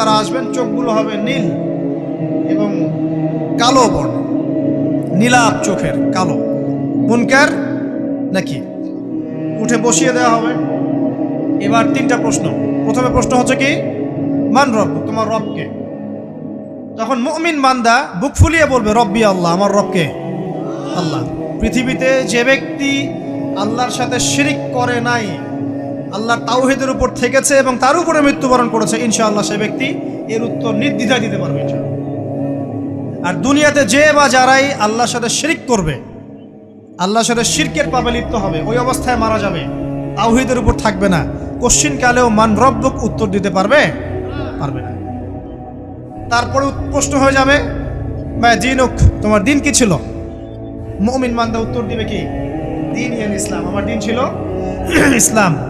তারা আসবেন, চোখগুলো হবে নীল এবং কালো বর্ণ। নীলাপ চোখের, কালো। মুনকার নাকি? উঠে বসিয়ে দেওয়া হবে। এবার তিনটা প্রশ্ন। প্রথমে প্রশ্ন হচ্ছে কি? মান রব, তোমার রবকে। তখন মুমিন বান্দা বুক ফুলিয়ে বলবে, রব্বি আল্লাহ, আমার রবকে। আল্লাহ। পৃথিবীতে যে ব্যক্তি আল্লাহর সাথে শিরিক করে নাই আল্লাহর তাওহিদের উপর থেকেছে এবং তার উপরে মৃত্যুবরণ করেছে, ইনশাআল্লাহ সে ব্যক্তি এর উত্তর নির্দ্বিধায় দিতে পারবে আর দুনিয়াতে যে বা যারাই আল্লাহর সাথে শিরিক করবে, আল্লাহর সাথে শিরকের পাবে লিপ্ত হবে, ওই অবস্থায় মারা যাবে, তাওহিদের উপর থাকবে না, কোশ্চিন কালেও মান রব্বক উত্তর দিতে পারবে? পারবে না। তারপরে প্রশ্ন হয়ে যাবে বা দিনুক তোমার দিন কি ছিল? মমিন মান্দা উত্তর দিবে কি? দিন ইসলাম। আমার দিন ছিল ইসলাম।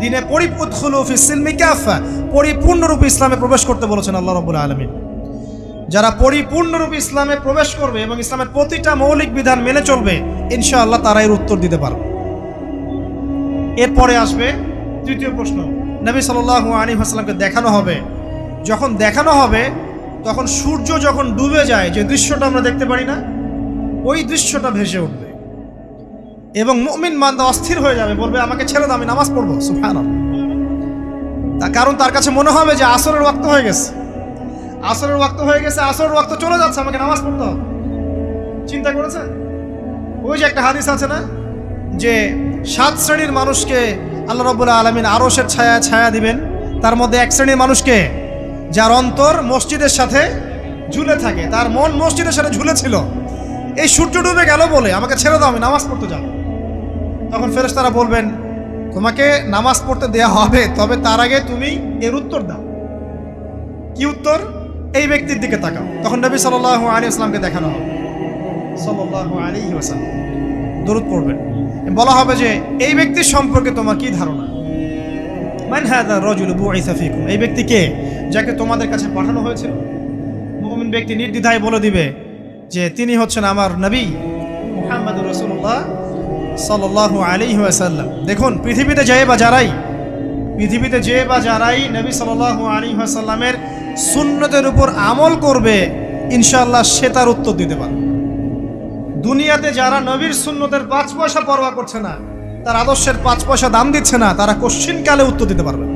দিনে কাফা, পরিপূর্ণরূপে ইসলামে প্রবেশ করতে বলেছেন আল্লাহ রাব্বুল আলামিন। যারা পরিপূর্ণরূপে ইসলামে প্রবেশ করবে এবং ইসলামের প্রতিটা মৌলিক বিধান মেনে চলবে, ইনশাআল্লাহ তারা এর উত্তর দিতে পারবে। এরপরে আসবে তৃতীয় প্রশ্ন। নবী সাল্লাল্লাহু আলী হাসলামকে দেখানো হবে। যখন দেখানো হবে, তখন সূর্য যখন ডুবে যায়, যে দৃশ্যটা আমরা দেখতে পারি না, ওই দৃশ্যটা ভেসে উঠবে। এবং মুমিন মান্দা অস্থির হয়ে যাবে, বলবে, আমাকে ছেড়ে দাও, আমি নামাজ পড়ব। সুফান তা কারণ তার কাছে মনে হবে যে আসরের ওয়াক্ত হয়ে গেছে। আসরের ওয়াক্ত হয়ে গেছে, আসরের ওয়াক্ত চলে যাচ্ছে, আমাকে নামাজ পড়তে হবে। চিন্তা করেছেন ওই যে একটা হাদিস আছে না, যে সাত শ্রেণির মানুষকে আল্লাহ রব্বুল্লাহ আলমিন আরসের ছায়া ছায়া দিবেন। তার মধ্যে এক শ্রেণির মানুষকে, যার অন্তর মসজিদের সাথে ঝুলে থাকে। তার মন মসজিদের সাথে ঝুলেছিল। এই সূর্য ডুবে গেল বলে, আমাকে ছেড়ে দাও, আমি নামাজ পড়তে যাব। তখন ফেরেশতারা বলবেন, তোমাকে নামাজ পড়তে দেয়া হবে, তবে তার আগে তুমি এর উত্তর দাও। কি উত্তর? এই ব্যক্তির দিকে তাকাও। তখন নবী সাল্লাল্লাহু আলী আসলামকে দেখানো হবে। দরুদ পড়বেন। বলা হবে যে, এই ব্যক্তির সম্পর্কে তোমার কি ধারণা? মান হাদা রাজুল এই ব্যক্তি কে যাকে তোমাদের কাছে পাঠানো হয়েছিল? মুমিন ব্যক্তি নির্দ্বিধায় বলে দিবে যে, তিনি হচ্ছেন আমার নবী মুহাম্মদুর রাসূলুল্লাহ সাল্লাল্লাহু আলাইহি ওয়াসাল্লাম। দেখুন, পৃথিবীতে যে বা যারাই, পৃথিবীতে যে বা যারাই নবী সাল্লাল্লাহু আলাইহি ওয়াসাল্লামের সুন্নতের উপর আমল করবে, ইনশাআল্লাহ সে তার উত্তর দিতে পারবে। দুনিয়াতে যারা নবীর সুন্নতের পাঁচ পয়সা পরোয়া করছে না, তার আদর্শের পাঁচ পয়সা দাম দিচ্ছে না, তারা কোশ্চিন কালে উত্তর দিতে পারবে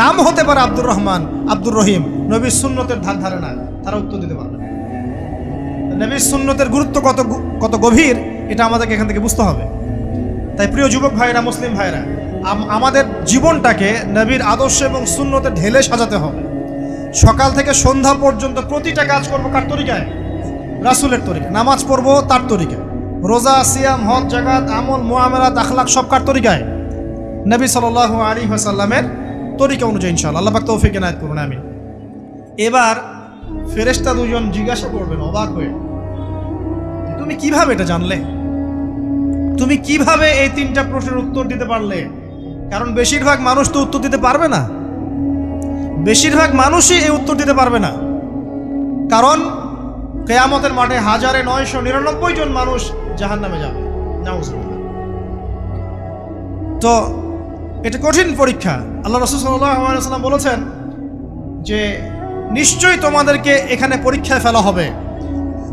নাম হতে পারে আব্দুর রহমান, আব্দুর রহিম, নবীর সুন্নতের ধার ধারে না, তারা উত্তর দিতে পারবে নবীর সুন্নতের গুরুত্ব কত কত গভীর এটা আমাদেরকে এখান থেকে বুঝতে হবে। তাই প্রিয় যুবক ভাইরা, মুসলিম ভাইরা, আম- আমাদের জীবনটাকে নবীর আদর্শ এবং শূন্যতে ঢেলে সাজাতে হবে। সকাল থেকে সন্ধ্যা পর্যন্ত প্রতিটা কাজ করব কার তরিকায়? রাসুলের তরিকা নামাজ পড়ব তার তরিকায়। রোজা, সিয়াম, হজ জাগাত আমল মোয়ামেলাত আখলাক সব কার তরিকায়? নবী সাল আলী হাসাল্লামের তরিকা অনুযায়ী ইনশাল্লাহ আল্লাহ পাক তৌফিক এনায়ত করুন আমি এবার ফেরেশতা দুজন জিজ্ঞাসা করবেন, অবাক হয়ে। তুমি কীভাবে এটা জানলে? তুমি কীভাবে এই তিনটা প্রশ্নের উত্তর দিতে পারলে? কারণ বেশিরভাগ মানুষ তো উত্তর দিতে পারবে না। বেশিরভাগ মানুষই এই উত্তর দিতে পারবে না। কারণ কেয়ামতের মাঠে হাজারে নয়শো নিরানব্বই জন মানুষ জাহান নামে যাবে তো এটা কঠিন পরীক্ষা। আল্লাহ রসুল সাল্লাম বলেছেন যে, নিশ্চয়ই তোমাদেরকে এখানে পরীক্ষায় ফেলা হবে।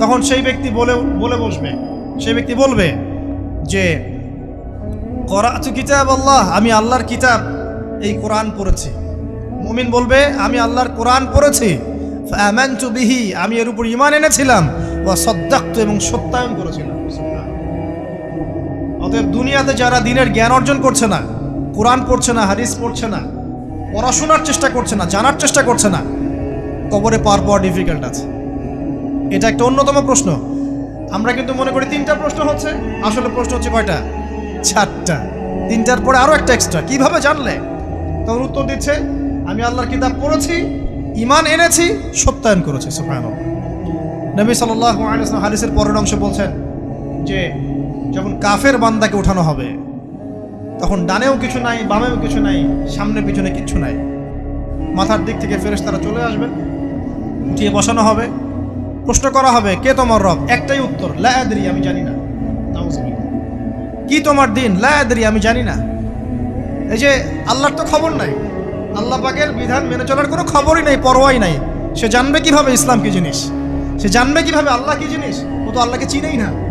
তখন সেই ব্যক্তি বলে বলে বসবে। সেই ব্যক্তি বলবে যে, করাতু কিতাব আল্লাহ আমি আল্লাহর কিতাব এই কোরআন পড়েছি। মুমিন বলবে, আমি আল্লাহর কোরআন পড়েছি। বিহি, আমি এর উপর ইমান এনেছিলাম। ওয়া সদ্দাক্ত, এবং সত্যায়ন করেছিলাম। অতএব দুনিয়াতে যারা দিনের জ্ঞান অর্জন করছে না, কোরআন পড়ছে না, হাদিস পড়ছে না, পড়াশোনার চেষ্টা করছে না, জানার চেষ্টা করছে না, কবরে পার পাওয়া ডিফিকাল্ট আছে। এটা একটা অন্যতম প্রশ্ন। আমরা কিন্তু মনে করি তিনটা প্রশ্ন হচ্ছে, আসলে প্রশ্ন হচ্ছে কয়টা? চারটা। তিনটার পরে আরও একটা এক্সট্রা কীভাবে জানলে? তখন উত্তর দিচ্ছে, আমি আল্লাহর কিতাব পড়েছি ইমান এনেছি, সত্যায়ন করেছি সুফায়ন নবী সাল্লাহ হাদিসের পরের অংশ বলছেন যে, যখন কাফের বান্দাকে উঠানো হবে, তখন ডানেও কিছু নাই, বামেও কিছু নাই, সামনে পিছনে কিচ্ছু নাই। মাথার দিক থেকে ফেরেস তারা চলে আসবেন, উঠিয়ে বসানো হবে। প্রশ্ন করা হবে, কে তোমার রব? একটাই উত্তর লায়াদি আমি জানি না। কি তোমার দিন? লায়াদি আমি জানি না। এই যে, আল্লাহর তো খবর নাই। আল্লাহ পাকের বিধান মেনে চলার কোনো খবরই নাই, পরোয়াই নাই। সে জানবে কীভাবে ইসলাম কি জিনিস? সে জানবে কীভাবে আল্লাহ কি জিনিস? ও তো আল্লাহকে চিনেই না।